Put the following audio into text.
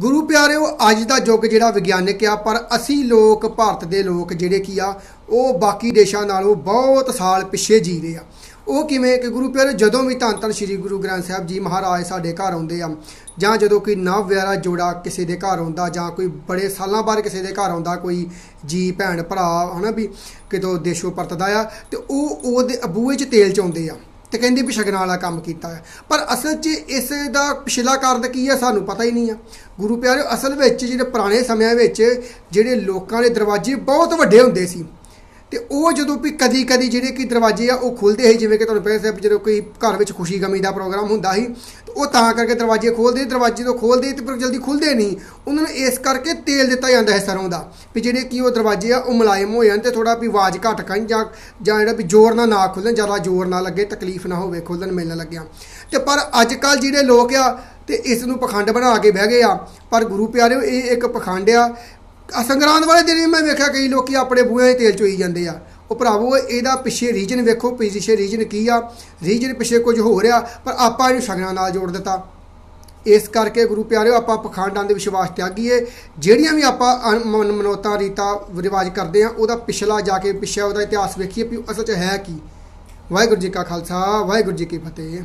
ਗੁਰੂ ਪਿਆਰਿਓ, ਅੱਜ ਦਾ ਯੁੱਗ ਜਿਹੜਾ ਵਿਗਿਆਨਕ ਆ, ਪਰ ਅਸੀਂ ਲੋਕ, ਭਾਰਤ ਦੇ ਲੋਕ ਜਿਹੜੇ ਕੀ ਆ, ਉਹ ਬਾਕੀ ਦੇਸ਼ਾਂ ਨਾਲੋਂ ਬਹੁਤ ਸਾਲ ਪਿੱਛੇ ਜੀ ਰਹੇ ਆ। ਉਹ ਕਿਵੇਂ ਕਿ ਗੁਰੂ ਪਿਆਰਿਓ, ਜਦੋਂ ਵੀ ਧੰਨ ਧੰਨ ਸ੍ਰੀ ਗੁਰੂ ਗ੍ਰੰਥ ਸਾਹਿਬ ਜੀ ਮਹਾਰਾਜ ਸਾਡੇ ਘਰ ਆਉਂਦੇ ਆ, ਜਾਂ ਜਦੋਂ ਕੋਈ ਨਵ ਵਿਆਰਾ ਜੋੜਾ ਕਿਸੇ ਦੇ ਘਰ ਆਉਂਦਾ, ਜਾਂ ਕੋਈ ਬੜੇ ਸਾਲਾਂ ਬਾਅਦ ਕਿਸੇ ਦੇ ਘਰ ਆਉਂਦਾ, ਕੋਈ ਜੀ, ਭੈਣ, ਭਰਾ, ਹਨਾ ਵੀ ਕਿਤੋਂ ਦੇਸ਼ੋਂ ਪਰਤਦਾ ਆ, ਤੇ ਉਹ ਉਹਦੇ ਅਬੂਏ 'ਚ ਤੇਲ ਚਾਉਂਦੇ ਆ। ਤੇ ਕਹਿੰਦੇ ਵੀ ਸ਼ਗਨਾਂ ਵਾਲਾ ਕੰਮ ਕੀਤਾ ਹੈ। ਪਰ ਅਸਲ 'ਚ ਇਸ ਦਾ ਪਿਛਲਾ ਕਾਰਨ ਕੀ ਹੈ ਸਾਨੂੰ ਪਤਾ ਹੀ ਨਹੀਂ ਆ। ਗੁਰੂ ਪਿਆਰਿਓ, ਅਸਲ ਵਿੱਚ ਜਿਹੜੇ ਪੁਰਾਣੇ ਸਮਿਆਂ ਵਿੱਚ ਜਿਹੜੇ ਲੋਕਾਂ ਦੇ ਦਰਵਾਜ਼ੇ ਬਹੁਤ ਵੱਡੇ ਹੁੰਦੇ ਸੀ ਤੇ ਉਹ ਜਦੋਂ ਵੀ ਕਦੀ ਕਦੀ ਜਿਹੜੇ ਕਿ ਦਰਵਾਜ਼ੇ ਆ, ਉਹ ਖੁੱਲਦੇ ਸੀ, ਜਿਵੇਂ ਕਿ ਤੁਹਾਨੂੰ ਪਹਿਲਾਂ ਸਾਹਿਬ ਜਦੋਂ ਕੋਈ ਘਰ ਵਿੱਚ ਖੁਸ਼ੀ ਗਮੀ ਦਾ ਪ੍ਰੋਗਰਾਮ ਹੁੰਦਾ ਸੀ ਉਹ ਤਾਂ ਕਰਕੇ ਦਰਵਾਜ਼ੇ ਖੋਲਦੇ ਦਰਵਾਜ਼ੇ ਤੋਂ ਖੋਲਦੇ ਤੇ ਪਰ ਜਲਦੀ ਖੁੱਲਦੇ ਨਹੀਂ। ਉਹਨਾਂ ਨੂੰ ਇਸ ਕਰਕੇ ਤੇਲ ਦਿੱਤਾ ਜਾਂਦਾ ਹੈ ਸਰੋਂ ਦਾ, ਵੀ ਜਿਹੜੇ ਕਿ ਉਹ ਦਰਵਾਜ਼ੇ ਆ, ਉਹ ਮੁਲਾਇਮ ਹੋ ਜਾਣ ਤੇ ਥੋੜਾ ਵੀ ਆਵਾਜ਼ ਘੱਟ ਕਰਨ ਜਾਂ ਜਾਂ ਜਿਹੜਾ ਵੀ ਜ਼ੋਰ ਨਾਲ ਨਾ ਖੁੱਲਣ, ਜ਼ਿਆਦਾ ਜ਼ੋਰ ਨਾ ਲੱਗੇ, ਤਕਲੀਫ ਨਾ ਹੋਵੇ, ਖੁੱਲਣ ਮਿਲਣ ਲੱਗਿਆ। ਤੇ ਪਰ ਅੱਜ ਕੱਲ ਜਿਹੜੇ ਲੋਕ ਆ, ਤੇ ਇਸ ਨੂੰ ਪਖੰਡ ਬਣਾ ਕੇ ਬਹਿ ਗਏ ਆ। ਪਰ ਗੁਰੂ ਪਿਆਰਿਓ, ਇਹ ਇੱਕ ਪਖੰਡ ਆ ਆ ਸੰਗਰਾਂਦ ਵਾਲੇ ਦਿਨ ਵੀ ਮੈਂ ਵੇਖਿਆ ਕਈ ਲੋਕੀ ਆਪਣੇ ਬੂਹੇ ਦੇ ਤੇਲ ਚੋਈ ਜਾਂਦੇ ਆ। ਉਹ ਭਰਾਵੋ, ਇਹਦਾ ਪਿੱਛੇ ਰੀਜਨ ਵੇਖੋ, ਪਿੱਛੇ ਰੀਜਨ ਕੀ ਆ? ਰੀਜਨ ਪਿੱਛੇ ਕੁਝ ਹੋ ਰਿਹਾ ਪਰ ਆਪਾਂ ਇਹਨੂੰ ਸ਼ਗਨਾਂ ਨਾਲ ਜੋੜ ਦਿੱਤਾ। ਇਸ ਕਰਕੇ ਗੁਰੂ ਪਿਆਰਿਓ, ਆਪਾਂ ਪਖਾਂਡਾਂ ਦੇ ਵਿਸ਼ਵਾਸ ਤਿਆਗੀਏ। ਜਿਹੜੀਆਂ ਵੀ ਆਪਾਂ ਮਨ, ਮਨੋਤਾ, ਰੀਤਾ, ਰਿਵਾਜ ਕਰਦੇ ਆ, ਉਹਦਾ ਪਿਛਲਾ ਜਾ ਕੇ ਪਿੱਛੇ ਉਹਦਾ ਇਤਿਹਾਸ ਵੇਖੀਏ ਵੀ ਅਸਲ 'ਚ ਹੈ ਕੀ। ਵਾਹਿਗੁਰੂ ਜੀ ਕਾ ਖਾਲਸਾ, ਵਾਹਿਗੁਰੂ ਜੀ ਕੀ ਫਤਿਹ।